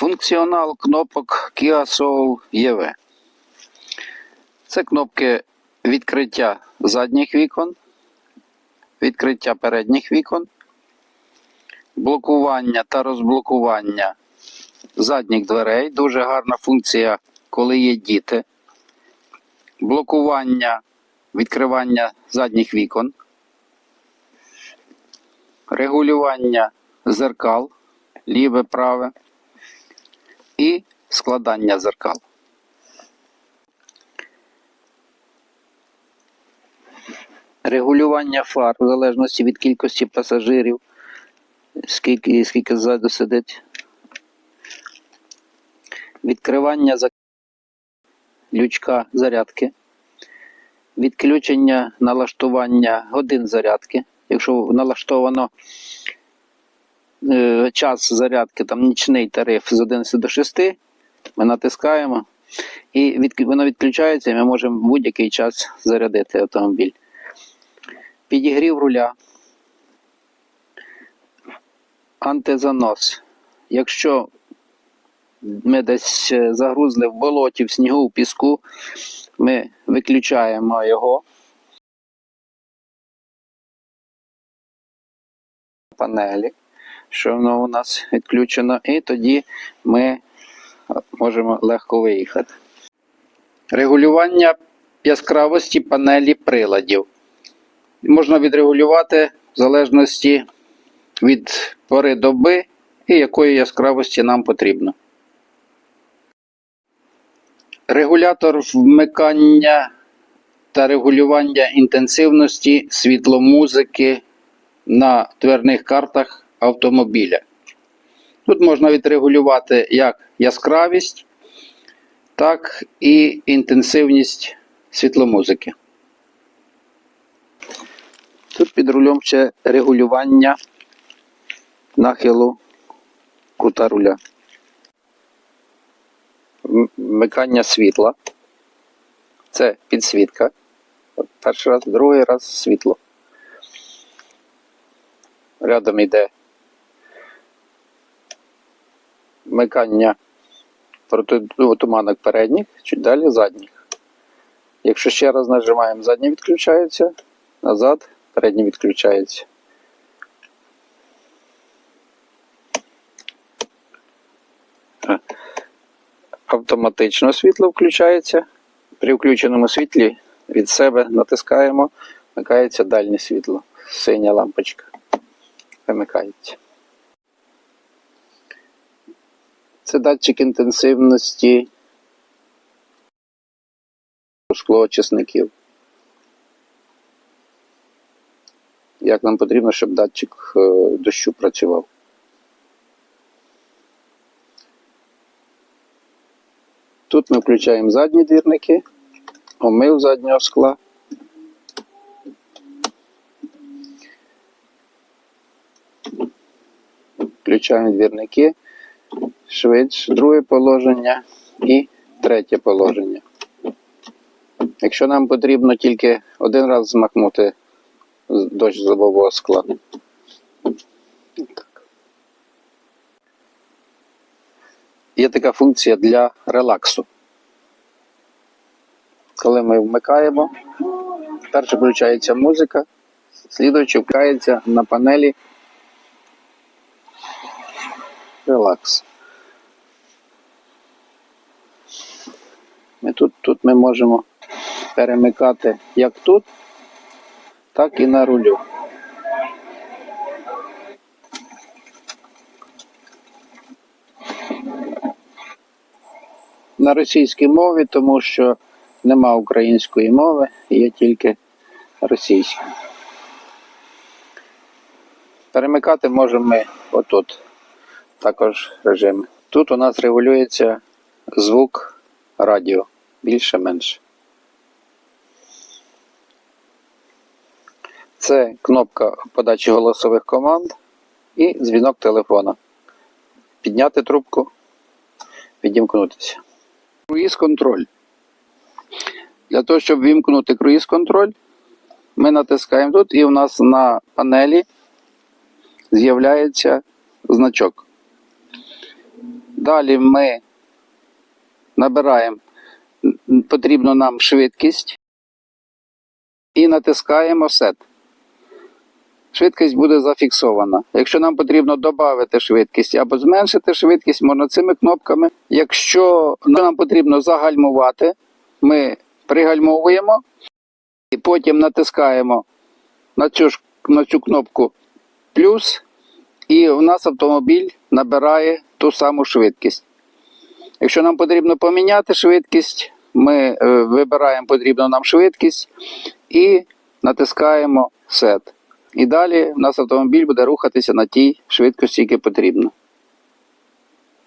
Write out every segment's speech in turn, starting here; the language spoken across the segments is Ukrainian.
Функціонал кнопок Kia Soul EV. Це кнопки відкриття задніх вікон, відкриття передніх вікон, блокування та розблокування задніх дверей. Дуже гарна функція, коли є діти. Блокування, відкривання задніх вікон, регулювання зеркал, ліве, праве і складання зеркал. Регулювання фар в залежності від кількості пасажирів, скільки, скільки ззаду сидить. Відкривання лючка зарядки. Відключення налаштування годин зарядки. Якщо налаштовано е, час зарядки, там нічний тариф з 11 до 6, ми натискаємо і від, воно відключається, і ми можемо в будь-який час зарядити автомобіль. Підігрів руля. Антизанос. Якщо ми десь е, загрузли в болоті, в снігу, в піску, ми виключаємо його. Панелі, що воно у нас відключено, і тоді ми е, можемо легко виїхати. Регулювання яскравості панелі приладів. Можна відрегулювати в залежності від пори доби і якої яскравості нам потрібно. Регулятор вмикання та регулювання інтенсивності світломузики на дверних картах автомобіля. Тут можна відрегулювати як яскравість, так і інтенсивність світломузики. Тут під рулем ще регулювання нахилу кута руля. Вмикання світла. Це підсвітка. Перший раз, другий раз світло. Рядом йде вмикання протитуманок передніх, чуть далі задніх. Якщо ще раз нажимаємо, заднє відключається, назад, переднє відключається. Е, Автоматично світло включається. При включеному світлі від себе натискаємо, вмикається дальнє світло. Синя лампочка вимикається. Це датчик інтенсивності склоочисників. Як нам потрібно, щоб датчик е, дощу працював. Тут ми включаємо задні двірники, омив заднього скла. Включаємо двірники, швидше, друге положення і третє положення. Якщо нам потрібно тільки один раз змахнути дощ з лобового скла. Є така функція для релаксу. Коли ми вмикаємо, перше включається музика, слідуючи вмикається на панелі релакс. Ми тут, тут ми можемо перемикати як тут, так і на рулю. На російській мові, тому що нема української мови, є тільки російська. Перемикати можемо ми отут. Також режими. Тут у нас регулюється звук радіо більше-менше. Це кнопка подачі голосових команд і дзвінок телефона. Підняти трубку, відімкнутися. Круїз контроль. Для того, щоб вімкнути круїз контроль, ми натискаємо тут, і у нас на панелі з'являється значок. Далі ми набираємо потрібну нам швидкість і натискаємо сет. Швидкість буде зафіксована. Якщо нам потрібно додати швидкість або зменшити швидкість, можна цими кнопками. Якщо нам потрібно загальмувати, ми пригальмовуємо і потім натискаємо на цю, на цю кнопку плюс, і у нас автомобіль набирає ту саму швидкість. Якщо нам потрібно поміняти швидкість, ми е, вибираємо потрібну нам швидкість і натискаємо Set. І далі у нас автомобіль буде рухатися на тій швидкості, яка потрібно.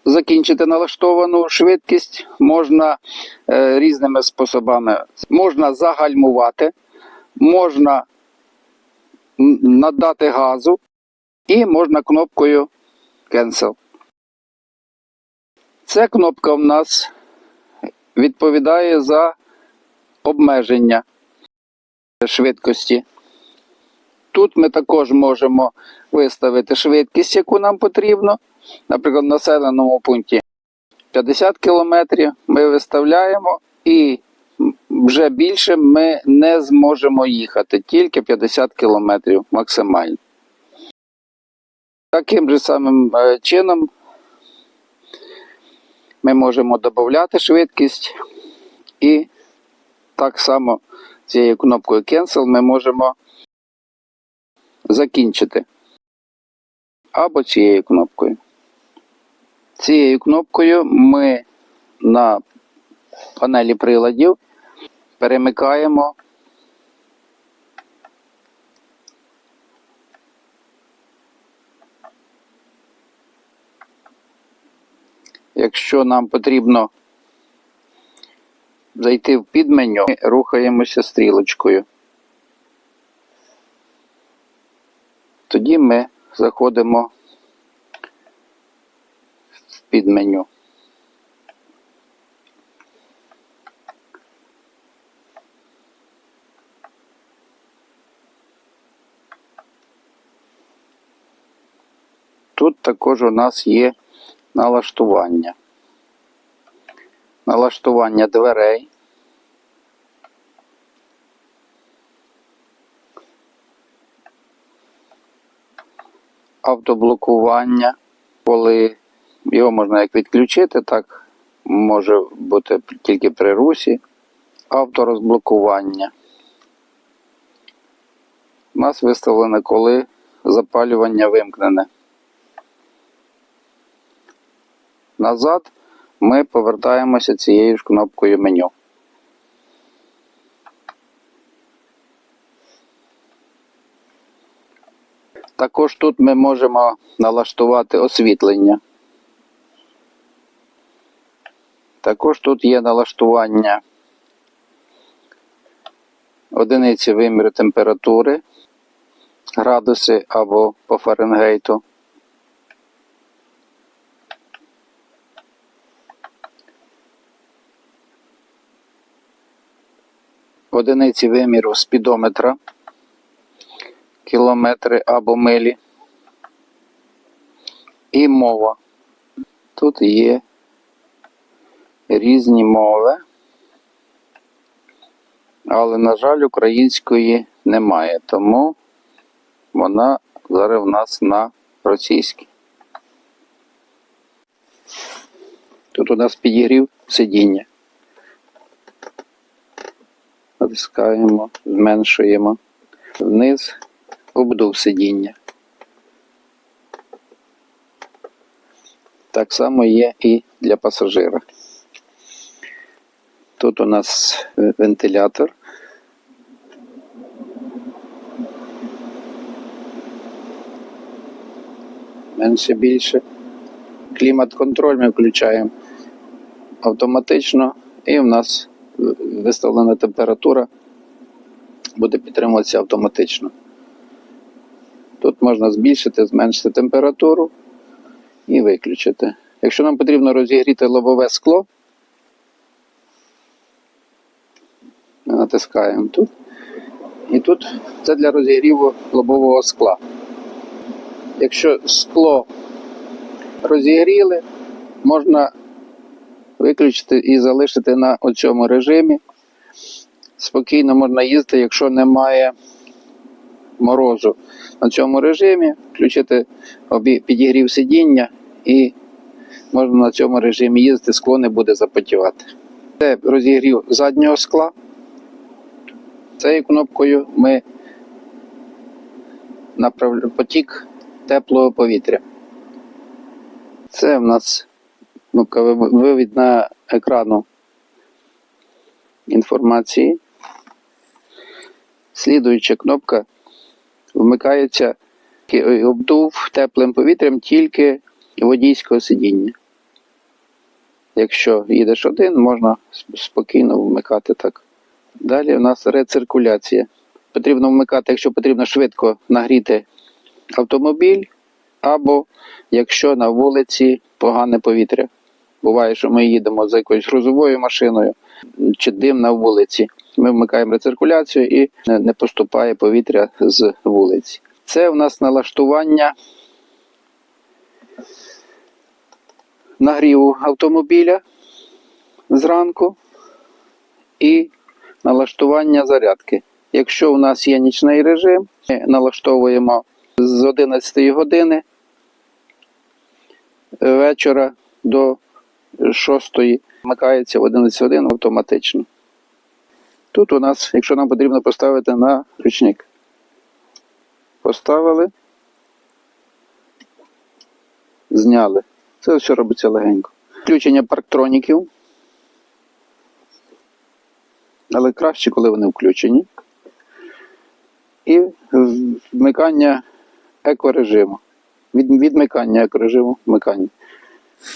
Закінчити налаштовану швидкість можна е, різними способами. Можна загальмувати, можна надати газу і можна кнопкою Cancel. Ця кнопка в нас відповідає за обмеження швидкості. Тут ми також можемо виставити швидкість, яку нам потрібно. Наприклад, в населеному пункті 50 км ми виставляємо і вже більше ми не зможемо їхати, тільки 50 км максимально. Таким же самим е, чином ми можемо додати швидкість і так само цією кнопкою Cancel ми можемо закінчити. Або цією кнопкою. Цією кнопкою ми на панелі приладів перемикаємо Якщо нам потрібно зайти в підменю, ми рухаємося стрілочкою. Тоді ми заходимо в підменю. Тут також у нас є налаштування. Налаштування дверей. Автоблокування, коли його можна як відключити, так може бути тільки при русі. Авторозблокування. У нас виставлено, коли запалювання вимкнене. Назад ми повертаємося цією ж кнопкою меню. Також тут ми можемо налаштувати освітлення. Також тут є налаштування одиниці виміру температури, градуси або по Фаренгейту. Одиниці виміру спідометра, кілометри або милі. І мова. Тут є різні мови, але, на жаль, української немає, тому вона зараз в нас на російській. Тут у нас підігрів сидіння. Натискаємо, зменшуємо вниз, обдув сидіння. Так само є і для пасажира. Тут у нас е, вентилятор. Менше більше. Клімат-контроль ми включаємо автоматично, і в нас виставлена температура буде підтримуватися автоматично. Тут можна збільшити, зменшити температуру і виключити. Якщо нам потрібно розігріти лобове скло, ми натискаємо тут. І тут це для розігріву лобового скла. Якщо скло розігріли, можна виключити і залишити на цьому режимі. Спокійно можна їздити, якщо немає морозу. На цьому режимі включити підігрів сидіння і можна на цьому режимі їздити, скло не буде запотівати. Це розігрів заднього скла. Цією кнопкою ми направляємо потік теплого повітря. Це в нас кнопка вив- вивід на екрану інформації. Слідуюча кнопка вмикається обдув теплим повітрям тільки водійського сидіння. Якщо їдеш один, можна спокійно вмикати так. Далі у нас рециркуляція. Потрібно вмикати, якщо потрібно швидко нагріти автомобіль, або якщо на вулиці погане повітря. Буває, що ми їдемо за якоюсь грузовою машиною чи дим на вулиці. Ми вмикаємо рециркуляцію і не- поступає повітря з вулиці. Це у нас налаштування нагріву автомобіля зранку і налаштування зарядки. Якщо у нас є нічний режим, ми налаштовуємо з 11 години вечора до 6 вмикається в 11 годин автоматично. Тут у нас, якщо нам потрібно поставити на ручник, поставили, зняли. Це все робиться легенько. Включення парктроніків. Але краще, коли вони включені. І вмикання екорежиму. Від, відмикання екорежиму, вмикання.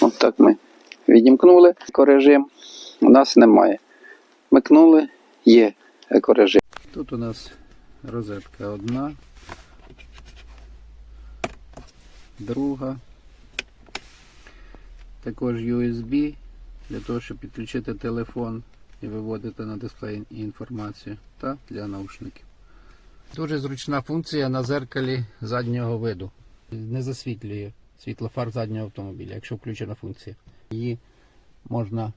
От так ми відімкнули екорежим. У нас немає. Вмикнули, є екорежим. Тут у нас розетка одна, друга. Також USB для того, щоб підключити телефон і виводити на дисплей інформацію та для наушників. Дуже зручна функція на зеркалі заднього виду. Не засвітлює світлофар заднього автомобіля, якщо включена функція. Її можна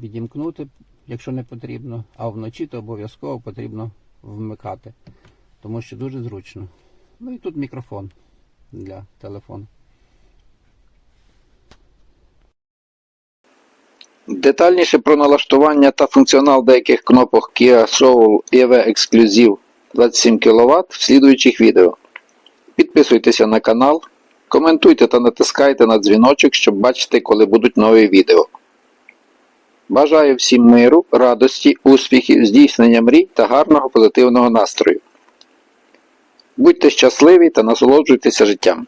відімкнути, якщо не потрібно, а вночі то обов'язково потрібно вмикати, тому що дуже зручно. Ну і тут мікрофон для телефону. Детальніше про налаштування та функціонал деяких кнопок Kia Soul EV Exclusive 27 кВт в слідуючих відео. Підписуйтеся на канал, коментуйте та натискайте на дзвіночок, щоб бачити, коли будуть нові відео. Бажаю всім миру, радості, успіхів, здійснення мрій та гарного позитивного настрою. Будьте щасливі та насолоджуйтеся життям.